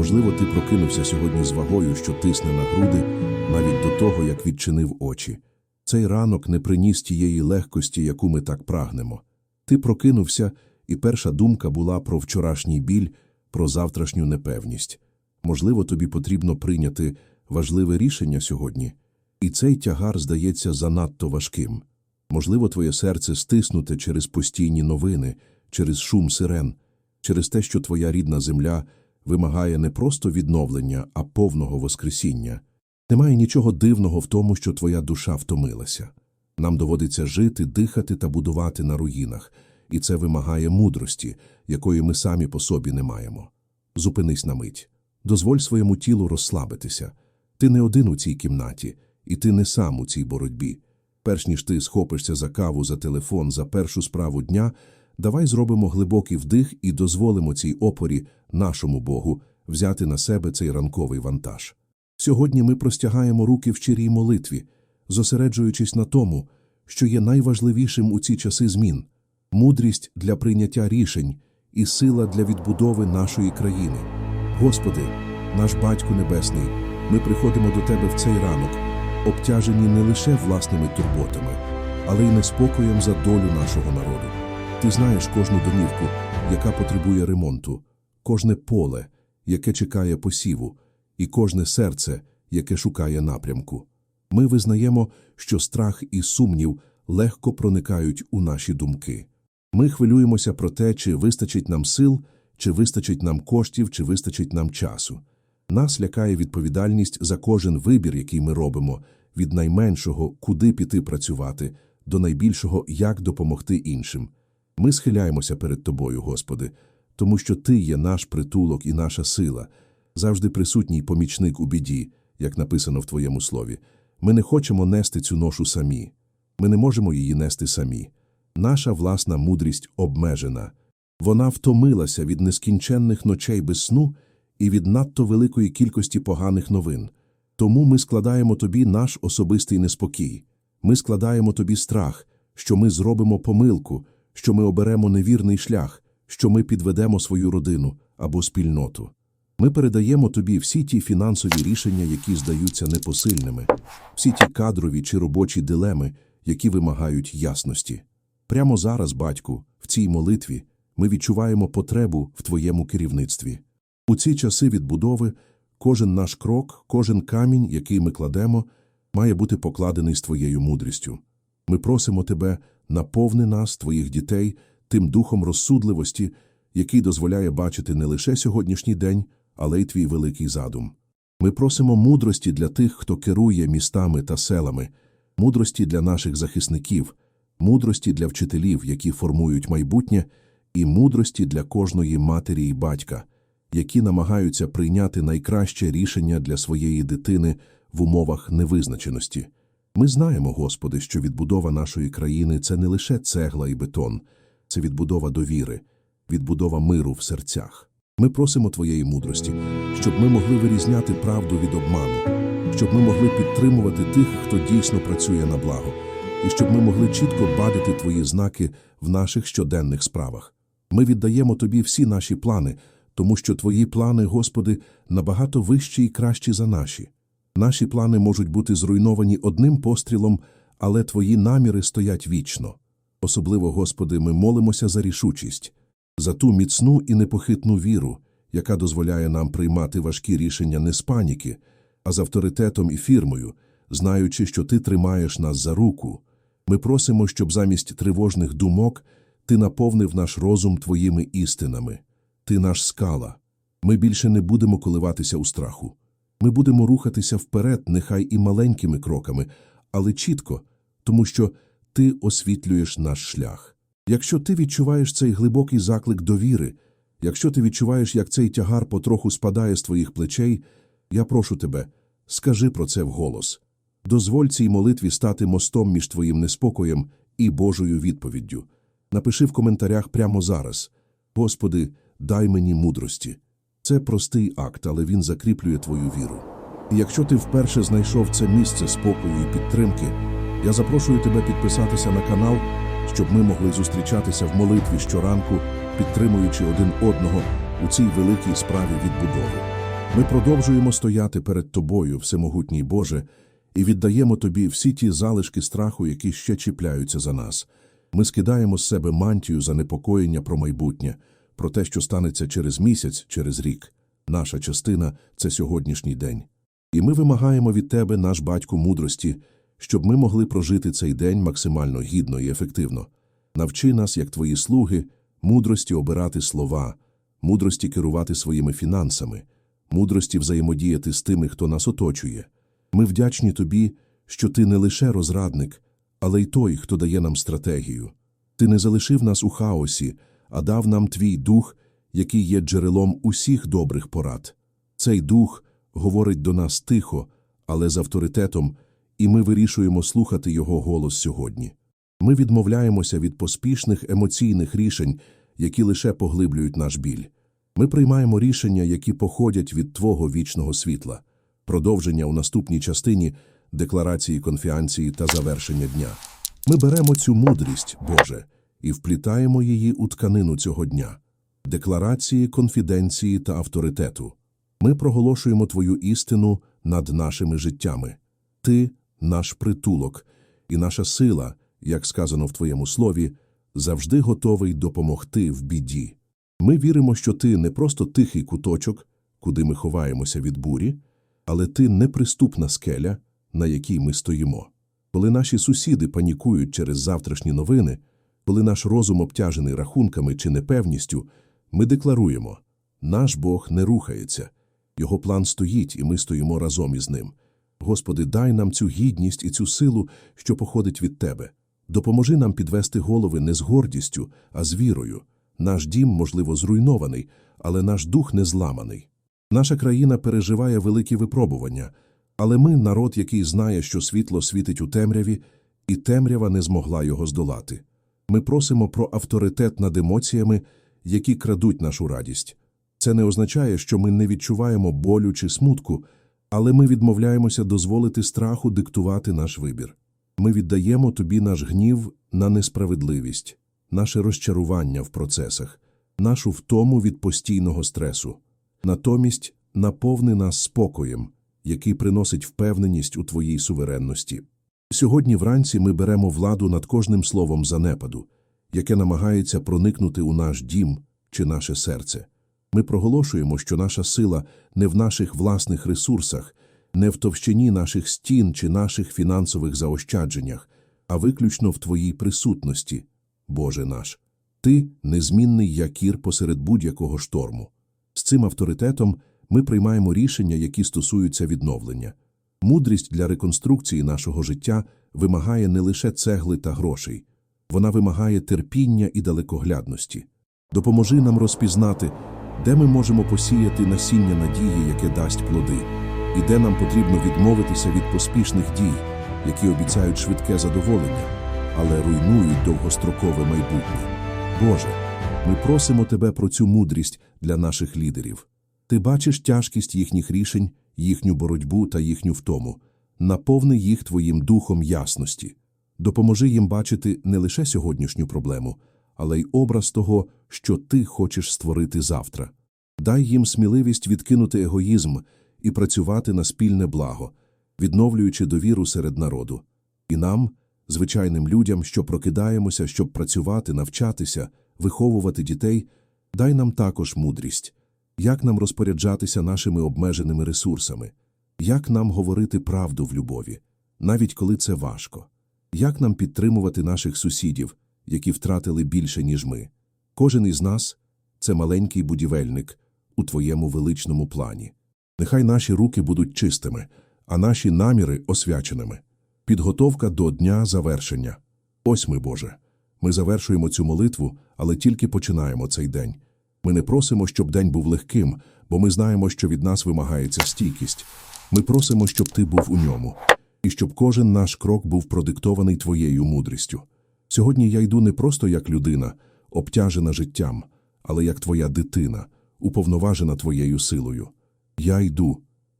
Можливо, ти прокинувся сьогодні з вагою, що тисне на груди, навіть до того, як відчинив очі. Цей ранок не приніс тієї легкості, яку ми так прагнемо. Ти прокинувся, і перша думка була про вчорашній біль, про завтрашню непевність. Можливо, тобі потрібно прийняти важливе рішення сьогодні, і цей тягар здається занадто важким. Можливо, твоє серце стиснуте через постійні новини, через шум сирен, через те, що твоя рідна земля вимагає не просто відновлення, а повного воскресіння. Немає нічого дивного в тому, що твоя душа втомилася. Нам доводиться жити, дихати та будувати на руїнах, і це вимагає мудрості, якої ми самі по собі не маємо. Зупинись на мить. Дозволь своєму тілу розслабитися. Ти не один у цій кімнаті, і ти не сам у цій боротьбі. Перш ніж ти схопишся за каву, за телефон, за першу справу дня, давай зробимо глибокий вдих і дозволимо цій опорі, нашому Богу, взяти на себе цей ранковий вантаж. Сьогодні ми простягаємо руки в щирій молитві, зосереджуючись на тому, що є найважливішим у ці часи змін мудрість для прийняття рішень і сила для відбудови нашої країни. Господи, наш Батько Небесний, ми приходимо до Тебе в цей ранок, обтяжені не лише власними турботами, але й неспокоєм за долю нашого народу. Ти знаєш кожну домівку, яка потребує ремонту, кожне поле, яке чекає посіву, і кожне серце, яке шукає напрямку. Ми визнаємо, що страх і сумнів легко проникають у наші думки. Ми хвилюємося про те, чи вистачить нам сил, чи вистачить нам коштів, чи вистачить нам часу. Нас лякає відповідальність за кожен вибір, який ми робимо, від найменшого, куди піти працювати, до найбільшого, як допомогти іншим. Ми схиляємося перед Тобою, Господи, тому що Ти є наш притулок і наша сила, завжди присутній помічник у біді, як написано в Твоєму слові. Ми не хочемо нести цю ношу самі. Ми не можемо її нести самі. Наша власна мудрість обмежена. Вона втомилася від нескінченних ночей без сну і від надто великої кількості поганих новин. Тому ми складаємо тобі наш особистий неспокій. Ми складаємо тобі страх, що ми зробимо помилку, що ми оберемо невірний шлях, що ми підведемо свою родину або спільноту. Ми передаємо тобі всі ті фінансові рішення, які здаються непосильними, всі ті кадрові чи робочі дилеми, які вимагають ясності. Прямо зараз, батьку, в цій молитві ми відчуваємо потребу в твоєму керівництві. У ці часи відбудови кожен наш крок, кожен камінь, який ми кладемо, має бути покладений з твоєю мудрістю. Ми просимо тебе, наповни нас, твоїх дітей, тим духом розсудливості, який дозволяє бачити не лише сьогоднішній день, але й твій великий задум. Ми просимо мудрості для тих, хто керує містами та селами, мудрості для наших захисників, мудрості для вчителів, які формують майбутнє, і мудрості для кожної матері і батька, які намагаються прийняти найкраще рішення для своєї дитини в умовах невизначеності. Ми знаємо, Господи, що відбудова нашої країни це не лише цегла і бетон, це відбудова довіри, відбудова миру в серцях. Ми просимо Твоєї мудрості, щоб ми могли вирізняти правду від обману, щоб ми могли підтримувати тих, хто дійсно працює на благо, і щоб ми могли чітко бачити Твої знаки в наших щоденних справах. Ми віддаємо Тобі всі наші плани, тому що Твої плани, Господи, набагато вищі і кращі за наші. Наші плани можуть бути зруйновані одним пострілом, але Твої наміри стоять вічно. Особливо, Господи, ми молимося за рішучість, за ту міцну і непохитну віру, яка дозволяє нам приймати важкі рішення не з паніки, а з авторитетом і фірмою, знаючи, що Ти тримаєш нас за руку. Ми просимо, щоб замість тривожних думок Ти наповнив наш розум Твоїми істинами. Ти наш скала. Ми більше не будемо коливатися у страху. Ми будемо рухатися вперед, нехай і маленькими кроками, але чітко, тому що ти освітлюєш наш шлях. Якщо ти відчуваєш цей глибокий заклик довіри, якщо ти відчуваєш, як цей тягар потроху спадає з твоїх плечей, я прошу тебе, скажи про це вголос. Дозволь цій молитві стати мостом між твоїм неспокоєм і Божою відповіддю. Напиши в коментарях прямо зараз: Господи, дай мені мудрості. Це простий акт, але він закріплює твою віру. І якщо ти вперше знайшов це місце спокою і підтримки, я запрошую тебе підписатися на канал, щоб ми могли зустрічатися в молитві щоранку, підтримуючи один одного у цій великій справі відбудови. Ми продовжуємо стояти перед Тобою, Всемогутній Боже, і віддаємо Тобі всі ті залишки страху, які ще чіпляються за нас. Ми скидаємо з себе мантію занепокоєння про майбутнє, про те, що станеться через місяць, через рік. Наша частина це сьогоднішній день. І ми вимагаємо від Тебе, наш батько, мудрості, щоб ми могли прожити цей день максимально гідно і ефективно. Навчи нас, як Твої слуги, мудрості обирати слова, мудрості керувати своїми фінансами, мудрості взаємодіяти з тими, хто нас оточує. Ми вдячні Тобі, що Ти не лише розрадник, але й той, хто дає нам стратегію. Ти не залишив нас у хаосі, а дав нам Твій дух, який є джерелом усіх добрих порад. Цей дух говорить до нас тихо, але з авторитетом, і ми вирішуємо слухати Його голос сьогодні. Ми відмовляємося від поспішних емоційних рішень, які лише поглиблюють наш біль. Ми приймаємо рішення, які походять від Твого вічного світла, продовження у наступній частині декларації конфіанції та завершення дня. Ми беремо цю мудрість, Боже, і вплітаємо її у тканину цього дня, декларації конфіденції та авторитету. Ми проголошуємо Твою істину над нашими життями. Ти – наш притулок, і наша сила, як сказано в Твоєму слові, завжди готовий допомогти в біді. Ми віримо, що Ти не просто тихий куточок, куди ми ховаємося від бурі, але Ти неприступна скеля, на якій ми стоїмо. Коли наші сусіди панікують через завтрашні новини, коли наш розум обтяжений рахунками чи непевністю, ми декларуємо – наш Бог не рухається, Його план стоїть, і ми стоїмо разом із ним. Господи, дай нам цю гідність і цю силу, що походить від Тебе. Допоможи нам підвести голови не з гордістю, а з вірою. Наш дім, можливо, зруйнований, але наш дух не зламаний. Наша країна переживає великі випробування, але ми народ, який знає, що світло світить у темряві, і темрява не змогла його здолати. Ми просимо про авторитет над емоціями, які крадуть нашу радість. Це не означає, що ми не відчуваємо болю чи смутку, але ми відмовляємося дозволити страху диктувати наш вибір. Ми віддаємо тобі наш гнів на несправедливість, наше розчарування в процесах, нашу втому від постійного стресу. Натомість наповни нас спокоєм, який приносить впевненість у твоїй суверенності. Сьогодні вранці ми беремо владу над кожним словом занепаду, яке намагається проникнути у наш дім чи наше серце. Ми проголошуємо, що наша сила не в наших власних ресурсах, не в товщині наших стін чи наших фінансових заощадженнях, а виключно в Твоїй присутності, Боже наш. Ти – незмінний якір посеред будь-якого шторму. З цим авторитетом ми приймаємо рішення, які стосуються відновлення. Мудрість для реконструкції нашого життя вимагає не лише цегли та грошей. Вона вимагає терпіння і далекоглядності. Допоможи нам розпізнати, де ми можемо посіяти насіння надії, яке дасть плоди, і де нам потрібно відмовитися від поспішних дій, які обіцяють швидке задоволення, але руйнують довгострокове майбутнє. Боже, ми просимо Тебе про цю мудрість для наших лідерів. Ти бачиш тяжкість їхніх рішень, їхню боротьбу та їхню втому. Наповни їх Твоїм духом ясності. Допоможи їм бачити не лише сьогоднішню проблему, але й образ того, що ти хочеш створити завтра. Дай їм сміливість відкинути егоїзм і працювати на спільне благо, відновлюючи довіру серед народу. І нам, звичайним людям, що прокидаємося, щоб працювати, навчатися, виховувати дітей, дай нам також мудрість, як нам розпоряджатися нашими обмеженими ресурсами, як нам говорити правду в любові, навіть коли це важко, як нам підтримувати наших сусідів, які втратили більше, ніж ми. Кожен із нас це маленький будівельник у твоєму величному плані. Нехай наші руки будуть чистими, а наші наміри освяченими. Підготовка до дня завершення. Ось ми, Боже. Ми завершуємо цю молитву, але тільки починаємо цей день. Ми не просимо, щоб день був легким, бо ми знаємо, що від нас вимагається стійкість. Ми просимо, щоб ти був у ньому, і щоб кожен наш крок був продиктований твоєю мудрістю. Сьогодні я йду не просто як людина, обтяжена життям, але як твоя дитина, уповноважена твоєю силою. Я йду,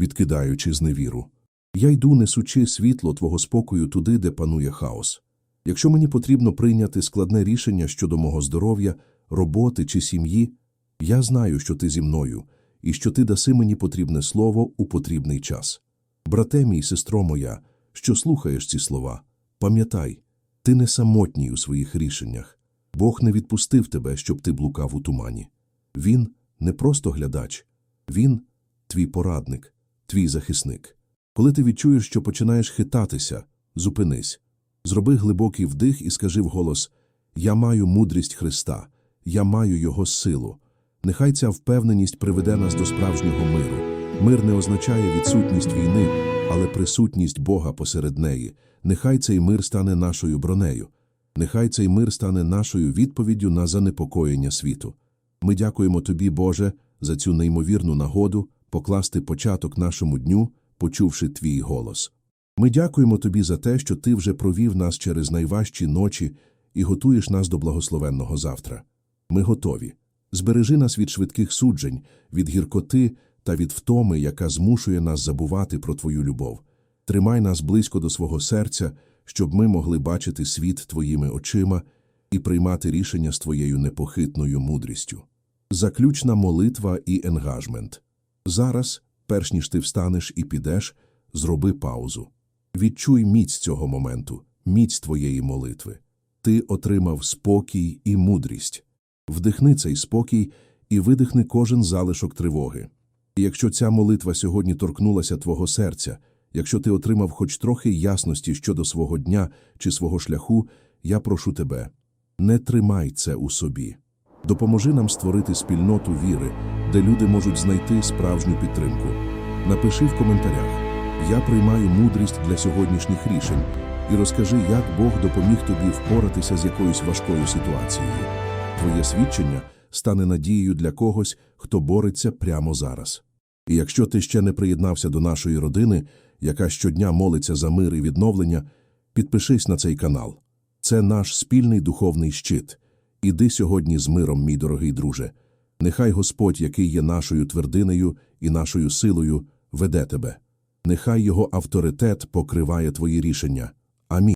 відкидаючи зневіру. Я йду, несучи світло твого спокою туди, де панує хаос. Якщо мені потрібно прийняти складне рішення щодо мого здоров'я, роботи чи сім'ї, я знаю, що ти зі мною, і що ти даси мені потрібне слово у потрібний час. Брате мій, сестро моя, що слухаєш ці слова, пам'ятай, ти не самотній у своїх рішеннях. Бог не відпустив тебе, щоб ти блукав у тумані. Він не просто глядач, він твій порадник, твій захисник. Коли ти відчуєш, що починаєш хитатися, зупинись. Зроби глибокий вдих і скажи вголос Я маю мудрість Христа, я маю Його силу. Нехай ця впевненість приведе нас до справжнього миру. Мир не означає відсутність війни, але присутність Бога посеред неї. Нехай цей мир стане нашою бронею. Нехай цей мир стане нашою відповіддю на занепокоєння світу. Ми дякуємо Тобі, Боже, за цю неймовірну нагоду покласти початок нашому дню, почувши Твій голос. Ми дякуємо Тобі за те, що Ти вже провів нас через найважчі ночі і готуєш нас до благословенного завтра. Ми готові. Збережи нас від швидких суджень, від гіркоти та від втоми, яка змушує нас забувати про Твою любов. Тримай нас близько до свого серця, щоб ми могли бачити світ Твоїми очима і приймати рішення з Твоєю непохитною мудрістю. Заключна молитва і енгажмент. Зараз, перш ніж ти встанеш і підеш, зроби паузу. Відчуй міць цього моменту, міць твоєї молитви. Ти отримав спокій і мудрість. Вдихни цей спокій і видихни кожен залишок тривоги. І якщо ця молитва сьогодні торкнулася твого серця, якщо ти отримав хоч трохи ясності щодо свого дня чи свого шляху, я прошу тебе, не тримай це у собі. Допоможи нам створити спільноту віри, де люди можуть знайти справжню підтримку. Напиши в коментарях Я приймаю мудрість для сьогоднішніх рішень і розкажи, як Бог допоміг тобі впоратися з якоюсь важкою ситуацією. Твоє свідчення стане надією для когось, хто бореться прямо зараз. І якщо ти ще не приєднався до нашої родини, яка щодня молиться за мир і відновлення, підпишись на цей канал. Це наш спільний духовний щит. Іди сьогодні з миром, мій дорогий друже. Нехай Господь, який є нашою твердинею і нашою силою, веде тебе. Нехай його авторитет покриває твої рішення. Амінь.